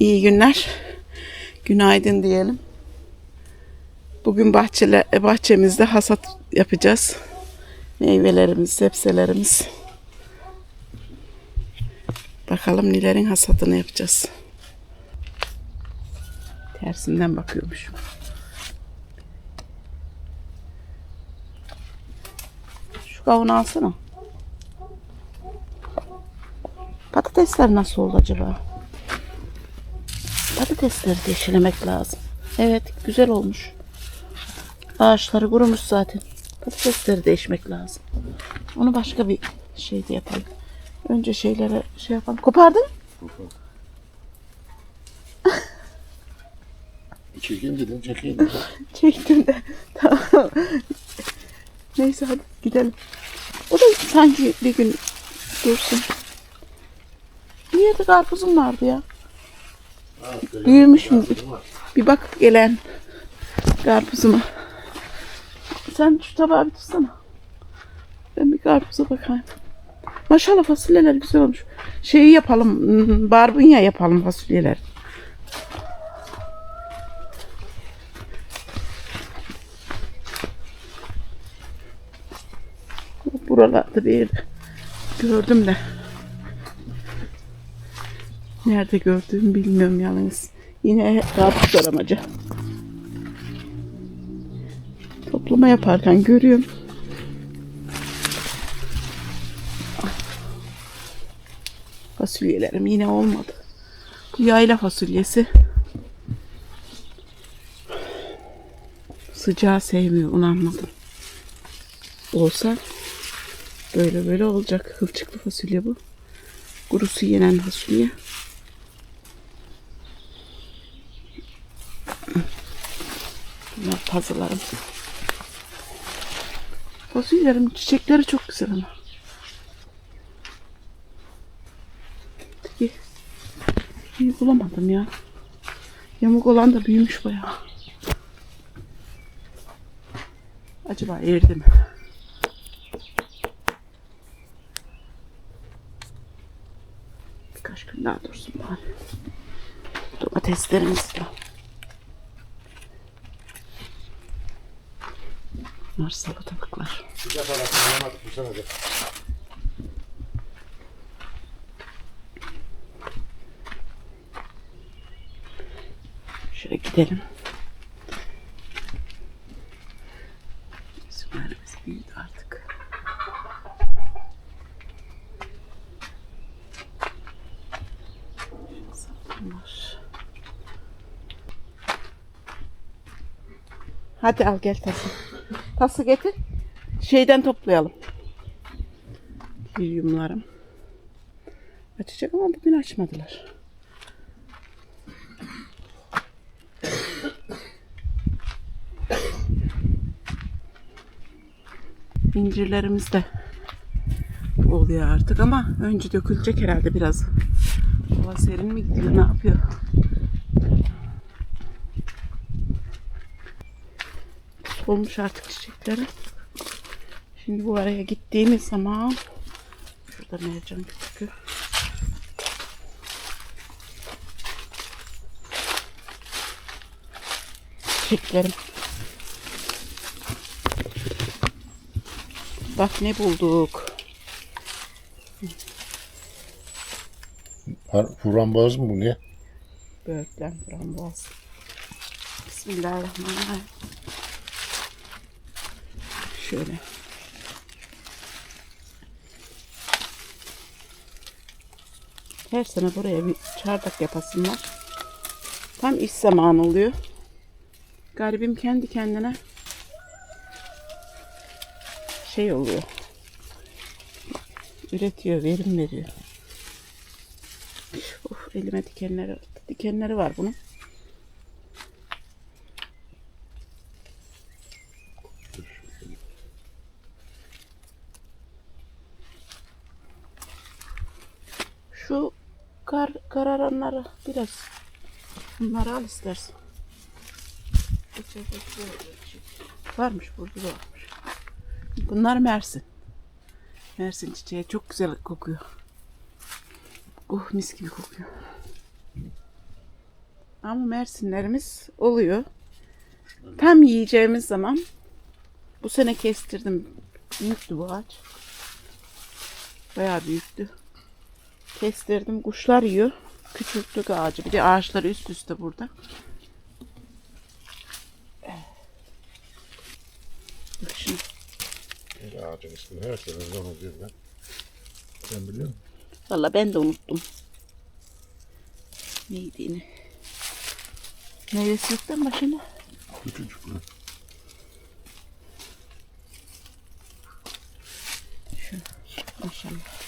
İyi günler. Günaydın diyelim. Bugün bahçele, bahçemizde hasat yapacağız. Meyvelerimiz, sebzelerimiz. Bakalım nelerin hasatını yapacağız. Tersinden bakıyormuşum. Şu kavunu alsana. Patatesler nasıl oldu acaba? Patatesleri deşilemek lazım. Evet güzel olmuş. Ağaçları kurumuş zaten. Patatesleri değişmek lazım. Onu başka bir şeyde yapalım. Önce şeylere şey yapalım. Kopardın? Çekeyim dedim çekeyim dedim. Çektim de. Tamam. Neyse hadi gidelim. O da sanki bir gün dursun. Bir yerde karpuzum vardı ya. Büyümüş mü? Bir bak gelen karpuzuma. Sen şu tabağı bir tutsana. Ben bir karpuza bakayım. Maşallah fasulyeler güzel olmuş. Şeyi yapalım, barbunya yapalım fasulyeler. Buralarda bir gördüm de. Nerede gördüğümü bilmiyorum yalnız. Yine karpuz aramaca. Toplama yaparken görüyorum. Fasulyelerim yine olmadı. Bu yayla fasulyesi. Sıcağı sevmiyor onu anladım. Olsa böyle böyle olacak. Kılçıklı fasulye bu. Kurusu yenen fasulye. Pazılarım. Fasulyelerin çiçekleri çok güzel ama. Peki. İyi bulamadım ya. Yamuk olan da büyümüş bayağı. Acaba erdi mi? Birkaç gün daha dursun bari. Domateslerimiz de. Bunlar salatalıklar. De. Şöyle gidelim. Üzümlerimiz büyüdü artık. Hadi al gel tası. Tası getir. Şeyden toplayalım. Yumlarım. Açacak ama bugün açmadılar. İncirlerimiz de oluyor artık ama önce dökülecek herhalde biraz. Hava serin mi gidiyor ne yapıyor? Solmuş artık çiçekleri. Şimdi bu araya gittiğimiz zaman şurada mercan küçükü. Çiçeklerim. Bak ne bulduk. Frambuaz mı bu ne? Böğürtlen frambuaz. Bismillahirrahmanirrahim. Şöyle. Her sene buraya bir çardak yapasım var. Tam iş zamanı oluyor. Garibim kendi kendine şey oluyor. Üretiyor, verim veriyor. Of elime dikenleri, dikenleri var bunun. Şu kar kararanları biraz bunları al istersen. Varmış burada da varmış. Bunlar Mersin. Mersin çiçeği çok güzel kokuyor. Oh mis gibi kokuyor. Ama mersinlerimiz oluyor. Tam yiyeceğimiz zaman bu sene kestirdim. Büyüktü bu ağaç. Bayağı büyüktü. Kestirdim. Kuşlar yiyor. Küçülttük ağacı. Bir de ağaçlar üst üste burada. Bak şimdi. Bir ağacın ismini her sene onu diyorum ben. Sen biliyor musun? Valla ben de unuttum. Neydi yine? Meyvesi yoktan başına. Küçücük bu. Şu maşallah.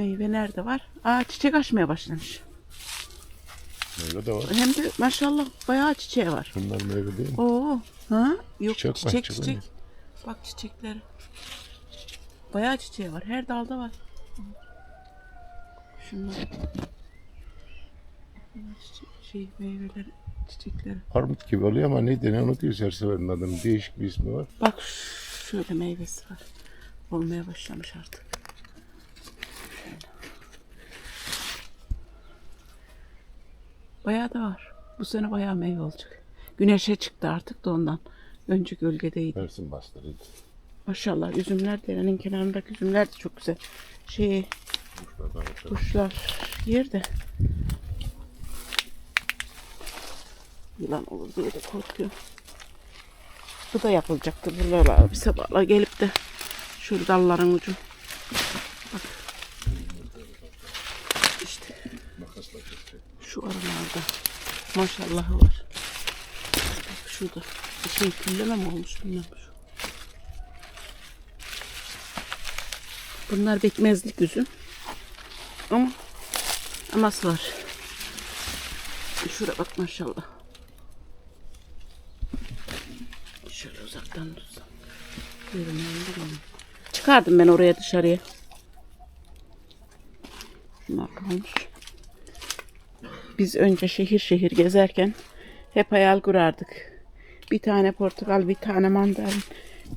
Meyve nerede var? Aa çiçek açmaya başlamış. Meyve de var. Hem de maşallah bayağı çiçeği var. Bunlar meyve değil mi? Oo, ha? Yok Çiçek çiçek çiçek. Bak çiçekleri. Bayağı çiçeği var. Her dalda var. Şunlar. Şey meyveleri, çiçekleri. Armut gibi oluyor ama ne deniyor onu diyoruz her seferin adını. Değişik bir ismi var. Bak şöyle meyvesi var. Olmaya başlamış artık. Bayağı da var. Bu sene bayağı meyve olacak. Güneşe çıktı artık da ondan. Önce gölgedeydi. Mersin bastırıydı. Maşallah üzümler derenin kenarındaki üzümler de çok güzel. Şey Kuşlardan öte. kuşlar yer de. Yılan olur diye de korkuyorum. Bu da yapılacaktı buralara bir sabahla gelip de şu dalların ucu. Maşallahı var. Bak şurada. Bir şey külleme mi olmuş bilmem. Bunlar bekmezlik üzüm. Ama aması var. Şura bak maşallah. Şöyle uzaktan tutsam. Çıkardım ben oraya dışarıya. Şunlar kalmış. Biz önce şehir şehir gezerken hep hayal kurardık. Bir tane portakal, bir tane mandalin,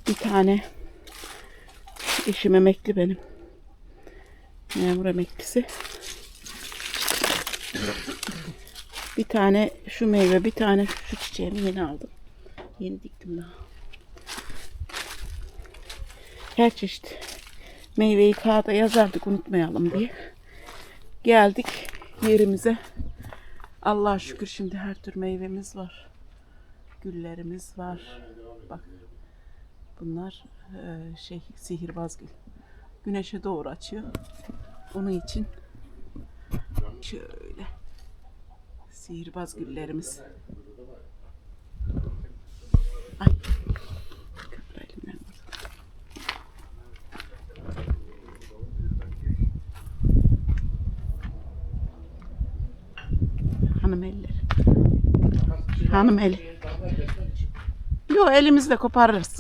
bir tane eşim emekli benim. Memur emeklisi. Bir tane şu meyve, bir tane şu çiçeğimi yeni aldım. Yeni diktim daha. Her çeşit meyveyi kağıda yazardık unutmayalım diye. Geldik yerimize. Allah'a şükür şimdi her tür meyvemiz var. Güllerimiz var. Bak. Bunlar eee, şey sihirbaz gül. Güneşe doğru açıyor. Onun için şöyle sihirbaz güllerimiz. Ay. Hanım eli. Yok elimizle koparırız.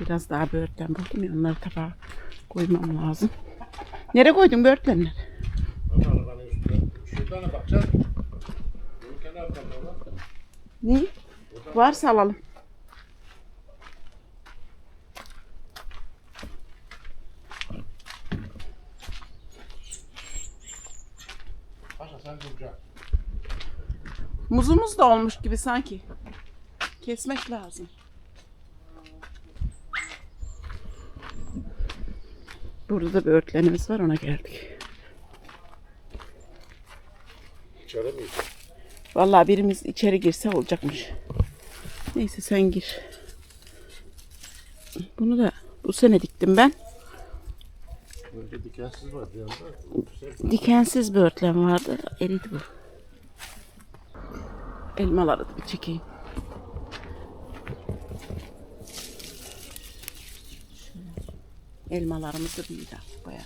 Biraz daha böğürtlen buldum ya onları tabağa koymam lazım. Nereye koydun böğürtlenleri? Şuradan da bakacağız. Ne? Varsa alalım. Paşa sen duracaksın. Muzumuz da olmuş gibi sanki. Kesmek lazım. Burada da bir örtlenimiz var ona geldik. İçeri miyiz? Vallahi birimiz içeri girse olacakmış. Neyse sen gir. Bunu da bu sene diktim ben. Önce dikensiz var bir yanda. Güzel. Dikensiz bir örtlen vardı. Eridi bu. Elmaları bir çekeyim. Şöyle. Elmalarımız da büyüdü artık bayağı.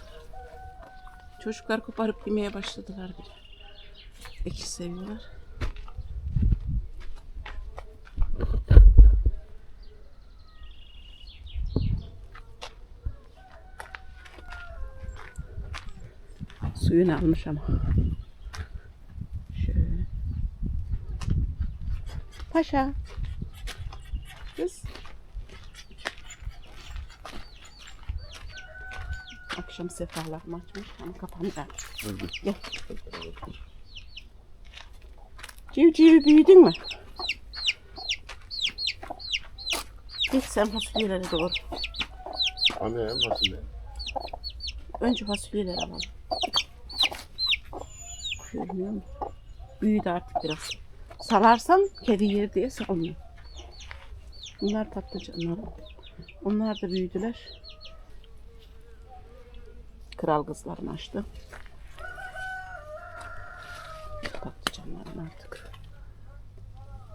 Çocuklar koparıp yemeye başladılar bile. Ekşi seviyorlar. Suyunu almış ama. Şöyle. Paşa. Kız. Akşam sefalarımı açmış ama kapandı. Gel. Civciv büyüdün mü? Git sen fasulyelere doğru. Anne en fasulye. Önce fasulyeleri alalım. Görünüyor mu? Büyüdü artık biraz. Salarsam kedi yer diye salmıyor. Bunlar patlıcanlar. Onlar da büyüdüler. Kral kızlarını açtı. Patlıcanlarım artık.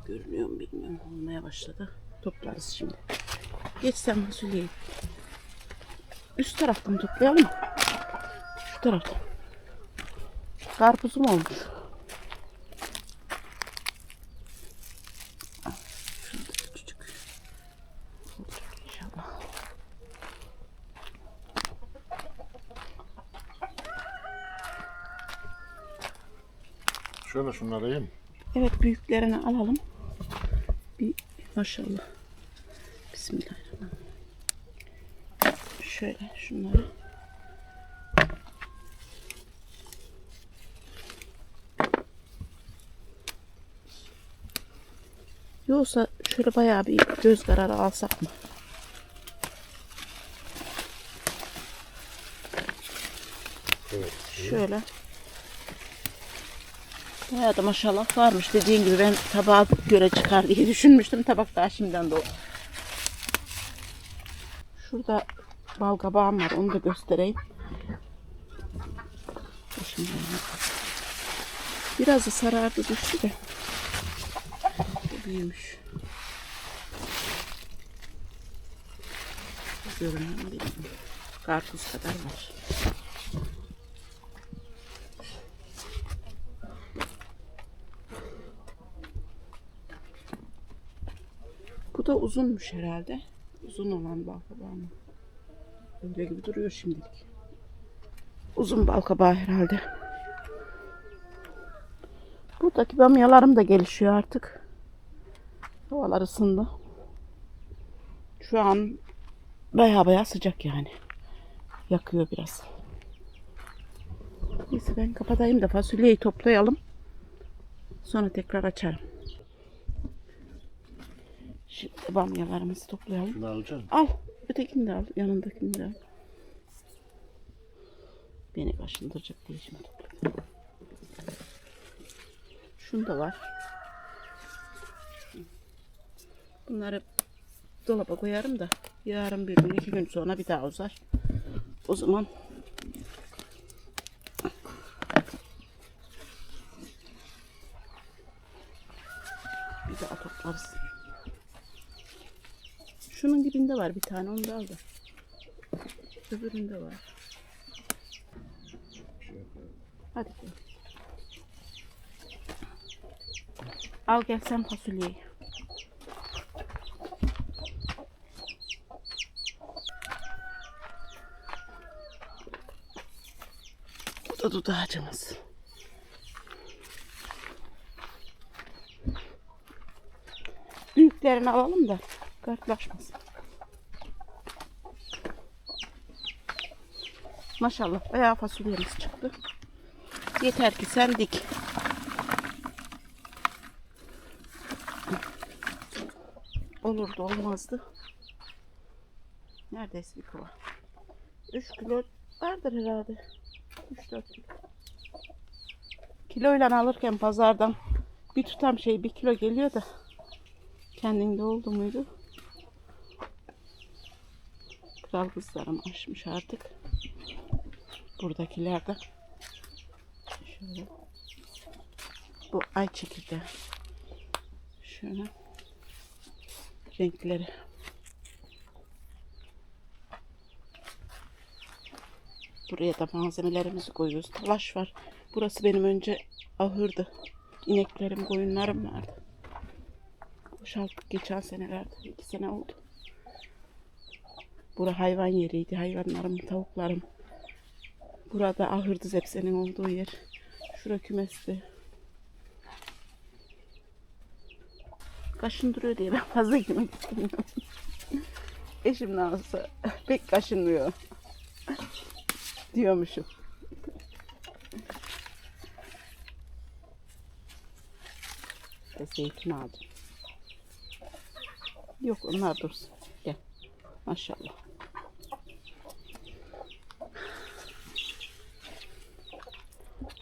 Görünüyor mu bilmiyorum. Olmaya başladı. Toplarız şimdi. Geç sen fasulyeyi. Üst taraftan toplayalım mı? Şu taraftan. Karpuzum olmuş. Ah, Şurada küçücük. Olacak inşallah. Şöyle şunları yiyeyim. Evet büyüklerini alalım. Bir maşallah. Bismillahirrahmanirrahim. Şöyle şunları. Yoksa şöyle bayağı bir göz kararı alsak mı? Evet. Şöyle. Bayağı da maşallah varmış. Dediğin gibi ben tabağa göre çıkar diye düşünmüştüm. Tabak daha şimdiden dolu. Şurada bal kabağım var. Onu da göstereyim. Biraz da sarardı düştü de. Büyümüş. Görünüyor. Karpuz kadar var. Da uzunmuş herhalde. Uzun olan bal mı? Öyle gibi duruyor şimdilik. Uzun bal kabağı herhalde. Buradaki bamyalarım da gelişiyor artık. Havalar ısındı. Şu an baya baya sıcak yani. Yakıyor biraz. Neyse ben kapatayım da fasulyeyi toplayalım. Sonra tekrar açarım. Şimdi bamyalarımızı toplayalım. Şunu alacağım. Al. Ötekini de al. Yanındakini de al. Beni kaşındıracak diye şimdi topladım. Şunu da var. Bunları dolaba koyarım da yarın bir gün iki gün sonra bir daha uzar. O zaman bir daha toplarız. Şunun dibinde var bir tane onu da al da. Öbüründe var. Hadi. Al gel sen fasulyeyi. Bu da dudağacımız. Büyüklerini alalım da kartlaşmasın. Maşallah bayağı fasulyemiz çıktı. Yeter ki sen dik. Olurdu olmazdı. Neredeyse bir kova. 3 kilo vardır herhalde. 3-4 kilo. Kiloyla alırken pazardan bir tutam şey bir kilo geliyor da kendinde oldu muydu? Kral kızlarım açmış artık. Buradakiler de şöyle. Bu ay çekirdeği. Şöyle. Renkleri. Buraya da malzemelerimizi koyuyoruz. Talaş var. Burası benim önce ahırdı. İneklerim, koyunlarım vardı. Boşalttık geçen senelerde. iki sene oldu. Bura hayvan yeriydi. Hayvanlarım, tavuklarım. Burada ahırdı zepsenin olduğu yer. Şura kümesti. Kaşındırıyor diye ben fazla girmek istemiyorum. Eşim nasılsa pek kaşınmıyor. Diyormuşum. Ve zeytin ağacı. Yok onlar dursun. Gel. Maşallah.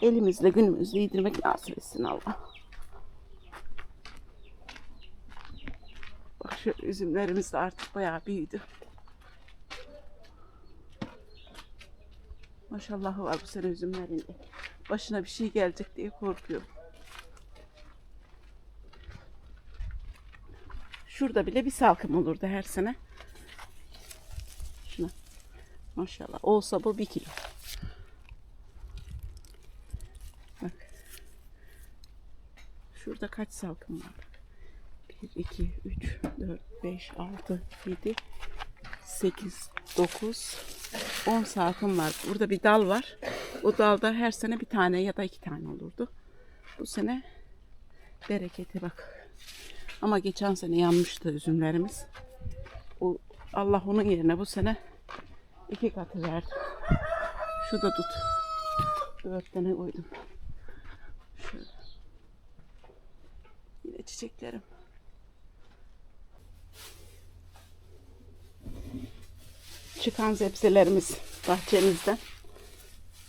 Elimizle günümüzü yedirmek nasip etsin Allah. Bak şu üzümlerimiz de artık bayağı büyüdü. Maşallah var bu sene üzümlerinde. Başına bir şey gelecek diye korkuyorum. Şurada bile bir salkım olurdu her sene. Şuna. Maşallah. Olsa bu bir kilo. Şurada kaç salkım var? 1, 2, 3, 4, 5, 6, 7, 8, 9, 10 salkım var. Burada bir dal var. O dalda her sene bir tane ya da iki tane olurdu. Bu sene bereketi bak. Ama geçen sene yanmıştı üzümlerimiz. O, Allah onun yerine bu sene iki katı verdi. Şu da tut. Dört tane koydum. Şöyle. Yine çiçeklerim. Çıkan zepselerimiz bahçemizden.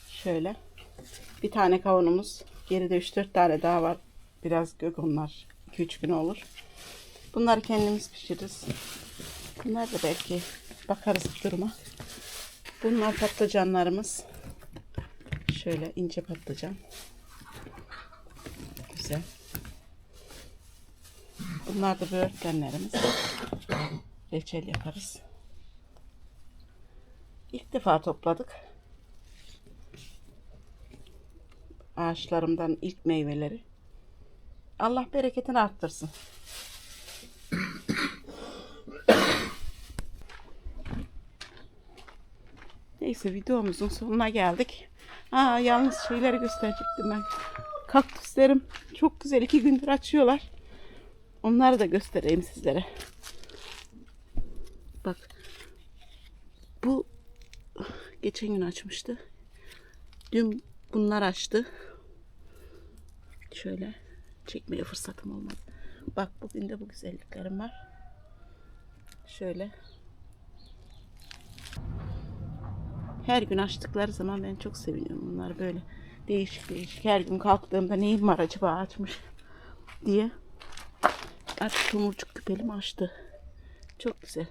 Şöyle. Bir tane kavunumuz. Geride 3-4 tane daha var. Biraz gök onlar. 2-3 gün olur. Bunları kendimiz pişiririz. Bunlar da belki bakarız duruma. Bunlar patlıcanlarımız. Şöyle ince patlıcan. Güzel. Bunlar da böğürtlenlerimiz. Reçel yaparız. İlk defa topladık. Ağaçlarımdan ilk meyveleri. Allah bereketini arttırsın. Neyse videomuzun sonuna geldik. Aa, yalnız şeyleri gösterecektim ben. Kaktüslerim çok güzel iki gündür açıyorlar. Onları da göstereyim sizlere. Bak. Bu geçen gün açmıştı. Dün bunlar açtı. Şöyle çekmeye fırsatım olmadı. Bak bugün de bu güzelliklerim var. Şöyle. Her gün açtıkları zaman ben çok seviniyorum bunlar böyle değişik değişik. Her gün kalktığımda neyim var acaba açmış diye. Artık tomurcuk küpelim açtı. Çok güzel.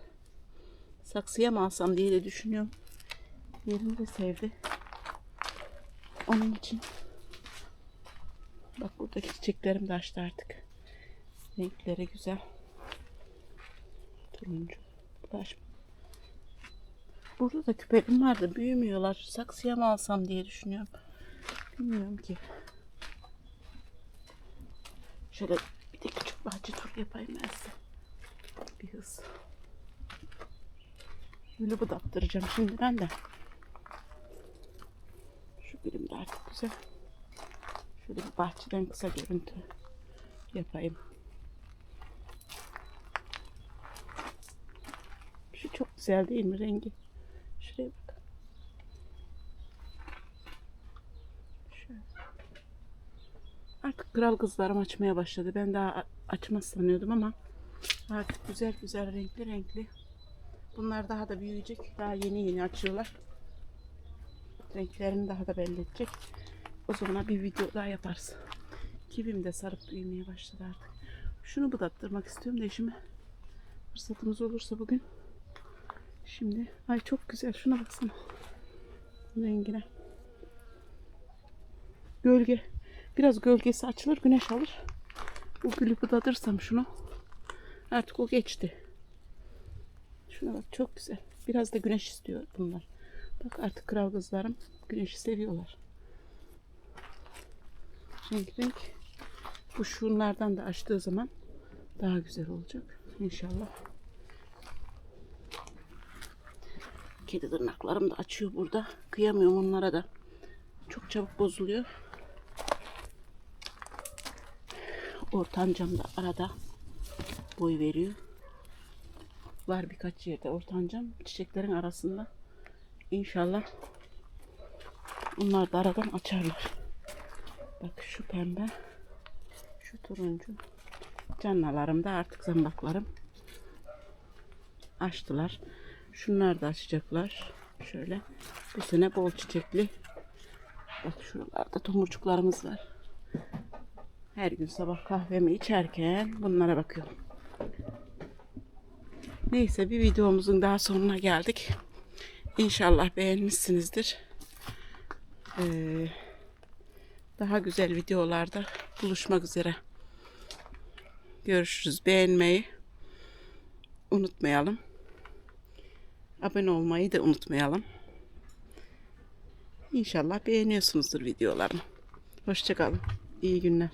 Saksıya mı alsam diye de düşünüyorum. Yerini de sevdi. Onun için. Bak buradaki çiçeklerim de açtı artık. Renkleri güzel. Turuncu. Da açmadı. Burada da küpelim vardı. Büyümüyorlar. Saksıya mı alsam diye düşünüyorum. Bilmiyorum ki. Şöyle bir de küçük bahçe tur yapayım ben size. Bir hız. Gülü budattıracağım şimdi ben de. Şu gülüm de artık güzel. Şöyle bir bahçeden kısa görüntü yapayım. Şu çok güzel değil mi rengi? Şuraya bak. Şöyle. Artık kral kızlarım açmaya başladı. Ben daha açmaz sanıyordum ama artık güzel güzel renkli renkli. Bunlar daha da büyüyecek. Daha yeni yeni açıyorlar. Renklerini daha da belli edecek. O zaman bir video daha yaparız. Kibim de sarıp büyümeye başladı artık. Şunu budattırmak istiyorum da eşime. Fırsatımız olursa bugün. Şimdi ay çok güzel şuna baksana. Rengine. Gölge. Biraz gölgesi açılır güneş alır. Bu gülü budadırsam şunu. Artık o geçti. Şuna bak çok güzel. Biraz da güneş istiyor bunlar. Bak artık kral kızlarım güneşi seviyorlar. Renk renk. Bu şunlardan da açtığı zaman daha güzel olacak. İnşallah. Kedi tırnaklarım da açıyor burada. Kıyamıyorum onlara da. Çok çabuk bozuluyor. Ortancam da arada boy veriyor. Var birkaç yerde ortancam çiçeklerin arasında. İnşallah Bunlar da aradan açarlar. Bak şu pembe. Şu turuncu. Canlalarım da artık zambaklarım. Açtılar. Şunlar da açacaklar. Şöyle. Bu sene bol çiçekli. Bak şuralarda tomurcuklarımız var. Her gün sabah kahvemi içerken bunlara bakıyorum. Neyse bir videomuzun daha sonuna geldik. İnşallah beğenmişsinizdir. Ee, daha güzel videolarda buluşmak üzere. Görüşürüz. Beğenmeyi unutmayalım. Abone olmayı da unutmayalım. İnşallah beğeniyorsunuzdur videolarımı. Hoşçakalın. İyi günler.